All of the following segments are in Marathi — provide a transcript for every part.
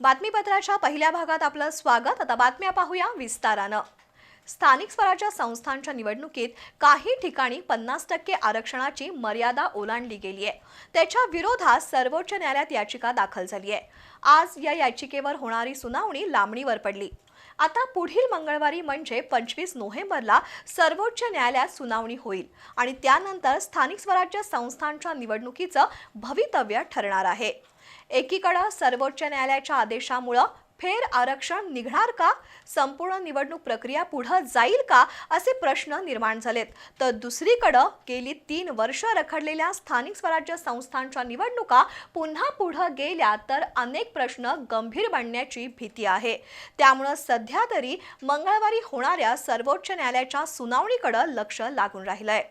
बातमीपत्राच्या पहिल्या भागात आपलं स्वागत. आता बातम्या पाहूया विस्तारानं. स्थानिक स्वराज्य संस्थांच्या निवडणुकीत काही ठिकाणी पन्नास टक्के आरक्षणाची मर्यादा ओलांडली गेली आहे त्याच्या विरोधात सर्वोच्च न्यायालयात याचिका दाखल झाली आहे आज या याचिकेवर होणारी सुनावणी लांबणीवर पडली. आता पुढील मंगळवारी म्हणजे पंचवीस नोव्हेंबरला सर्वोच्च न्यायालयात सुनावणी होईल आणि त्यानंतर स्थानिक स्वराज्य संस्थांच्या निवडणुकीचं भवितव्य ठरणार आहे. एकीकडं सर्वोच्च न्यायालयाच्या आदेशामुळं फेर आरक्षण निघणार का? संपूर्ण निवडणूक प्रक्रिया पुढं जाईल का? असे प्रश्न निर्माण झालेत. तर दुसरीकडं गेली तीन वर्ष रखडलेल्या स्थानिक स्वराज्य संस्थांच्या निवडणुका पुन्हा पुढं गेल्या तर अनेक प्रश्न गंभीर बनण्याची भीती आहे. त्यामुळं सध्या तरी मंगळवारी होणाऱ्या सर्वोच्च न्यायालयाच्या सुनावणीकडं लक्ष लागून राहिलंय.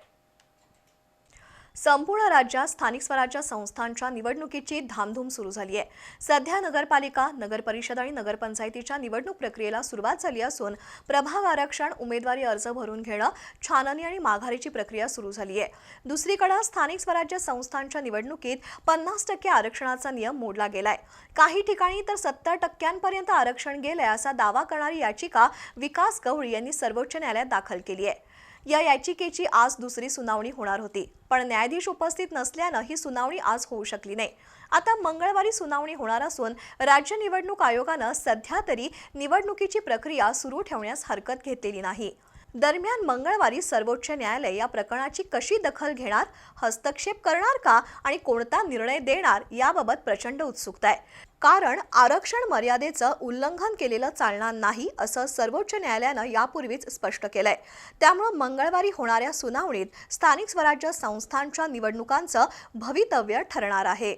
संपूर्ण राज्यात स्थानिक स्वराज्य संस्थांच्या निवडणुकीची धामधूम सुरू झाली आहे सध्या नगरपालिका नगरपरिषद आणि नगरपंचायतीच्या निवडणूक प्रक्रियेला सुरुवात झाली असून प्रभाग आरक्षण उमेदवारी अर्ज भरून घेणं छाननी आणि माघारीची प्रक्रिया सुरू झाली आहे दुसरीकडे स्थानिक स्वराज्य संस्थांच्या निवडणुकीत पन्नास टक्के आरक्षणाचा नियम मोडला गेलाय. काही ठिकाणी तर सत्तर टक्क्यांपर्यंत आरक्षण गेलंय असा दावा करणारी याचिका विकास गवळी यांनी सर्वोच्च न्यायालयात दाखल केली आहे या याचिकेची आज दुसरी सुनावणी होणार होती. पण न्यायाधीश उपस्थित नसल्यानं ही सुनावणी आज होऊ शकली नाही. आता मंगळवारी सुनावणी होणार असून राज्य निवडणूक आयोगानं सध्या तरी निवडणुकीची प्रक्रिया सुरू ठेवण्यास हरकत घेतलेली नाही. दरम्यान मंगळवारी सर्वोच्च न्यायालय या प्रकरणाची कशी दखल घेणार हस्तक्षेप करणार का आणि कोणता निर्णय देणार याबाबत प्रचंड उत्सुकता आहे. कारण आरक्षण मर्यादेचं उल्लंघन केलेलं चालणार नाही असं सर्वोच्च न्यायालयानं यापूर्वीच स्पष्ट केलंय. त्यामुळं मंगळवारी होणाऱ्या सुनावणीत स्थानिक स्वराज्य संस्थांच्या निवडणुकांचं भवितव्य ठरणार आहे.